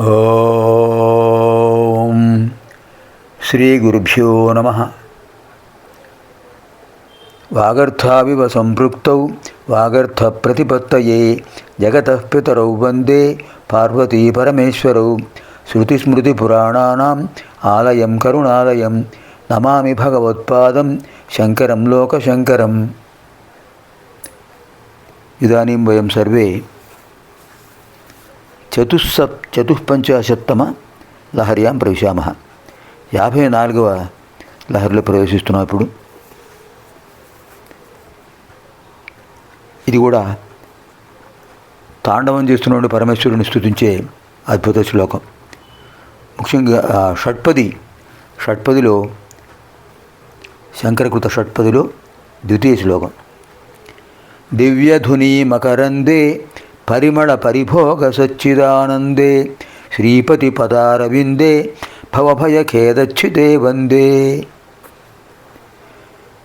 ఓం శ్రీ గురుభ్యో నమ. వాగర్థావివ సంపృక్త వాగర్థ ప్రతిపత్తయే జగత పితరౌ వందే పార్వతీ పరమేశ్వరౌ. శ్రుతిస్మృతిపురాణాం ఆలయం కరుణాలయం నమామి భగవత్పాదం శంకరం లోకశంకరం. ఇదానీం వయం సర్వే చతుస్సత్ చతుఃపంచాశత్తమ లహర్యాం ప్రవిశామः. యాభై నాలుగవ లహరిలో ప్రవేశిస్తున్నాం ఇప్పుడు. ఇది కూడా తాండవం చేస్తున్న పరమేశ్వరుని స్థుతించే అద్భుత శ్లోకం. ముఖ్యంగా షట్పది షట్పదిలో శంకరకృత షట్పదిలో ద్వితీయ శ్లోకం. దివ్యధుని మకరందే పరిమళ పరిభోగ సచ్చిదానందే శ్రీపతి పదారవిందే భవభయఖేదచ్యుతే వందే.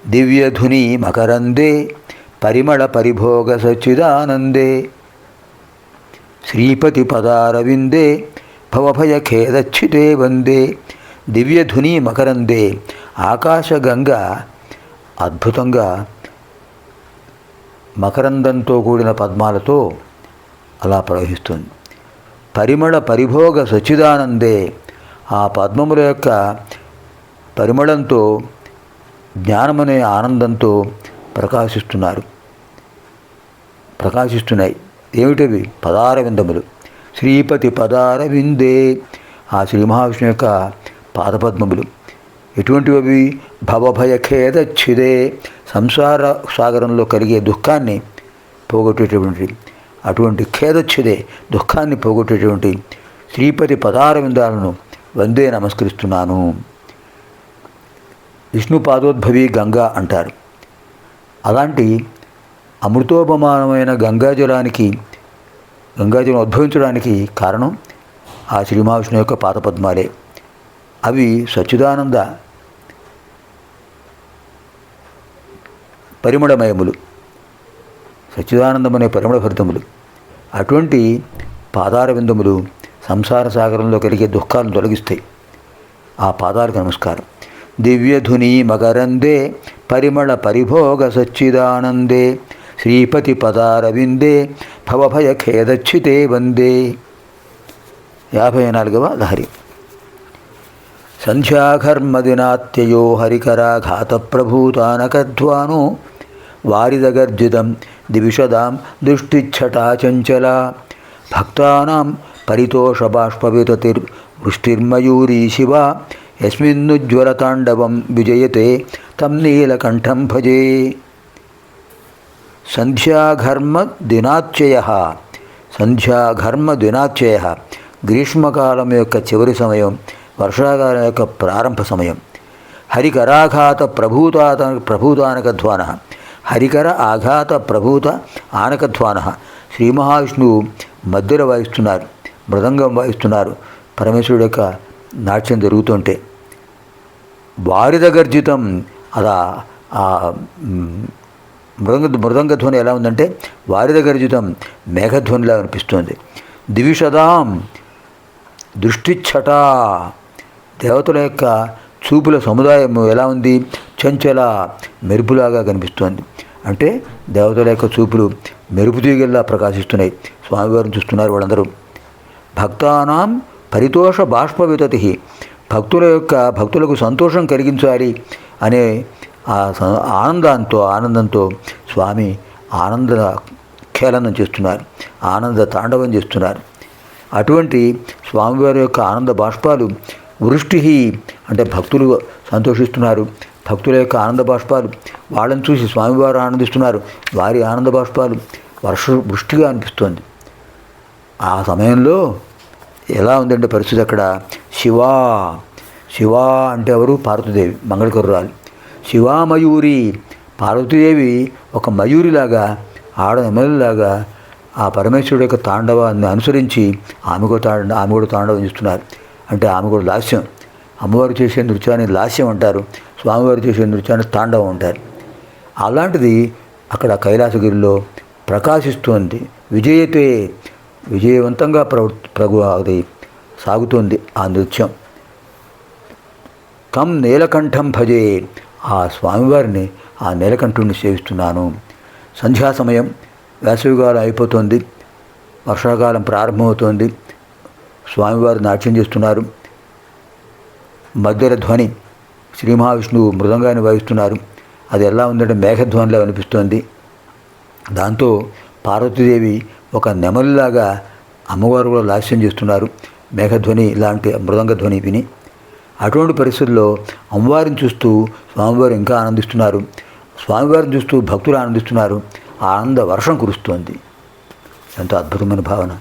దివ్యధుని మకరందే పరిమళ పరిభోగ సచ్చిదానందే శ్రీపతి పదారవిందే భవభయఖేదచ్యుతే వందే. దివ్యధుని మకరందే ఆకాశగంగ అద్భుతంగా మకరందంతో కూడిన పద్మాలతో అలా ప్రవహిస్తుంది. పరిమళ పరిభోగ సచ్చిదానందే ఆ పద్మముల యొక్క పరిమళంతో జ్ఞానమనే ఆనందంతో ప్రకాశిస్తున్నారు. ప్రకాశిస్తున్నాయి. ఏమిటవి? పదారవిందములు. శ్రీపతి పదారవిందే. ఆ శ్రీ మహావిష్ణు యొక్క పాదపద్మములు. ఎటువంటివి భవభయఖేద భవభయ సంసార సాగరంలో కలిగే దుఃఖాన్ని పోగొట్టేటువంటి అటువంటి ఖేదచ్చిదే దుఃఖాన్ని పోగొట్టేటువంటి శ్రీపతి పదారవిందాలను వందే నమస్కరిస్తున్నాను. విష్ణు పాదోద్భవి గంగా అంటారు. అలాంటి అమృతోపమానమైన గంగాజలానికి గంగాజలం ఉద్భవించడానికి కారణం ఆ శ్రీ మహావిష్ణు యొక్క పాదపద్మాలే. అవి సచ్చిదానంద పరిమళమయములు. సచ్చిదానందమనే పరిమళ భరితములు అటువంటి పాదార విందములు సంసార సాగరంలో కలిగే దుఃఖాలను తొలగిస్తాయి. ఆ పాదాలకు నమస్కారం. దివ్యధుని మకరందే పరిమళ పరిభోగ సచ్చిదానందే శ్రీపతి పదారవిందే భవభయ ఖేదచ్చితే వందే. యాభై నాలుగవ లహరి. సంధ్యాఘర్మదినాత్యయో హరికరాఘాతప్రభూతానకధ్వానో వారిదగర్జితం దివిషదాం దృష్టిచ్ఛటాచంచల భక్తానాం పరితోషబాష్పవితతిర్ వృష్టిర్మయూరీ శివ యస్మిన్నుజ్వలతాండవం విజయతే తం నీలకంఠం భజే సంధ్యాఘర్మ దినాత్యయ సంధ్యాఘర్మ దినాత్యయ గ్రీష్మకాలం యొక్క చివరి సమయం వర్షాకాలం యొక్క ప్రారంభ సమయం। హరికరాఘాత ప్రభూతాత ప్రభూతానక ధ్వాన హరికర ఆఘాత ప్రభూత ఆనకధ్వాన. శ్రీ మహావిష్ణువు మధ్యలో వాయిస్తున్నారు మృదంగం వాయిస్తున్నారు. పరమేశ్వరుడు యొక్క నాట్యం జరుగుతుంటే వారిద గర్జితం అలా ఆ మృదంగ మృదంగధ్వని ఎలా ఉందంటే వారిద గర్జితం మేఘధ్వనిలా అనిపిస్తుంది. దివిషదాం దృష్టిఛట దేవతల యొక్క చూపుల సముదాయం ఎలా ఉంది? చంచల మెరుపులాగా కనిపిస్తోంది. అంటే దేవతల యొక్క చూపులు మెరుపు తీగల్లా ప్రకాశిస్తున్నాయి. స్వామివారిని చూస్తున్నారు వాళ్ళందరూ. భక్తానాం పరితోష బాష్పవితతి భక్తుల యొక్క భక్తులకు సంతోషం కలిగించాలి అనే ఆ ఆనందంతో ఆనందంతో స్వామి ఆనంద ఖేళనం చేస్తున్నారు. ఆనంద తాండవం చేస్తున్నారు. అటువంటి స్వామివారి యొక్క ఆనంద బాష్పాలు వృష్టి అంటే భక్తులు సంతోషిస్తున్నారు. భక్తుల యొక్క ఆనంద బాష్పాలు. వాళ్ళని చూసి స్వామివారు ఆనందిస్తున్నారు. వారి ఆనంద బాష్పాలు వర్ష వృష్టిగా అనిపిస్తోంది. ఆ సమయంలో ఎలా ఉందంటే పరిస్థితి అక్కడ. శివా శివా అంటే ఎవరు? పార్వతీదేవి మంగళకరురాలు. శివామయూరి పార్వతీదేవి ఒక మయూరిలాగా ఆడ ఎమలిలాగా ఆ పరమేశ్వరుడు యొక్క తాండవాన్ని అనుసరించి ఆమె కూడా తాండ ఆమె కూడా తాండవం చేస్తున్నారు. అంటే ఆమె కూడా లాస్యం. అమ్మవారు చేసే నృత్యాన్ని లాస్యం అంటారు స్వామివారు చేసే నృత్యాన్ని తాండవం అంటారు. అలాంటిది అక్కడ కైలాసగిరిలో ప్రకాశిస్తోంది విజయతే విజయవంతంగా ప్రవ ప్రభు అది సాగుతోంది ఆ నృత్యం. కం నీలకంఠం భజే ఆ స్వామివారిని ఆ నీలకంఠుడిని సేవిస్తున్నాను. సంధ్యా సమయం వేసవికాలం అయిపోతుంది వర్షాకాలం ప్రారంభమవుతోంది స్వామివారు నాట్యం చేస్తున్నారు. మధుర ధ్వని శ్రీ మహావిష్ణువు మృదంగాన్ని వాయిస్తున్నారు. అది ఎలా ఉందంటే మేఘధ్వనిలా అనిపిస్తోంది. దాంతో పార్వతీదేవి ఒక నెమలిలాగా అమ్మవారు కూడా లాస్యం చేస్తున్నారు. మేఘధ్వని ఇలాంటి మృదంగ ధ్వని విని అటువంటి పరిస్థితుల్లో అమ్మవారిని చూస్తూ స్వామివారు ఇంకా ఆనందిస్తున్నారు. స్వామివారిని చూస్తూ భక్తులు ఆనందిస్తున్నారు. ఆనంద వర్షం కురుస్తోంది. ఎంతో అద్భుతమైన భావన.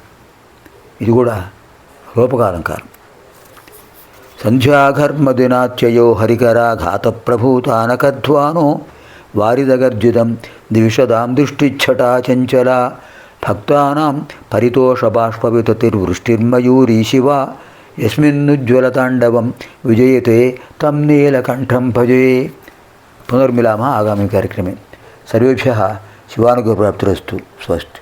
ఇది కూడా రూపకాలంకారం సంధ్యాఘర్మదినాత్యయో హరికరాఘాత ప్రభూతానకధ్వానో వారిదగర్జితం ద్విషదాం దృష్టిచ్చటా చంచల భక్తానాం పరితోషబాష్పవితతిర్వృష్టిర్మయూరీ శివ యస్మిన్నుజ్వలతాండవం విజయతే తం నీలకంఠం భజే. పునర్మిలామ ఆగామి కార్యక్రమే. సర్వేభ్య శివానుగ్రహప్రాప్తిరస్తు. స్వస్తి.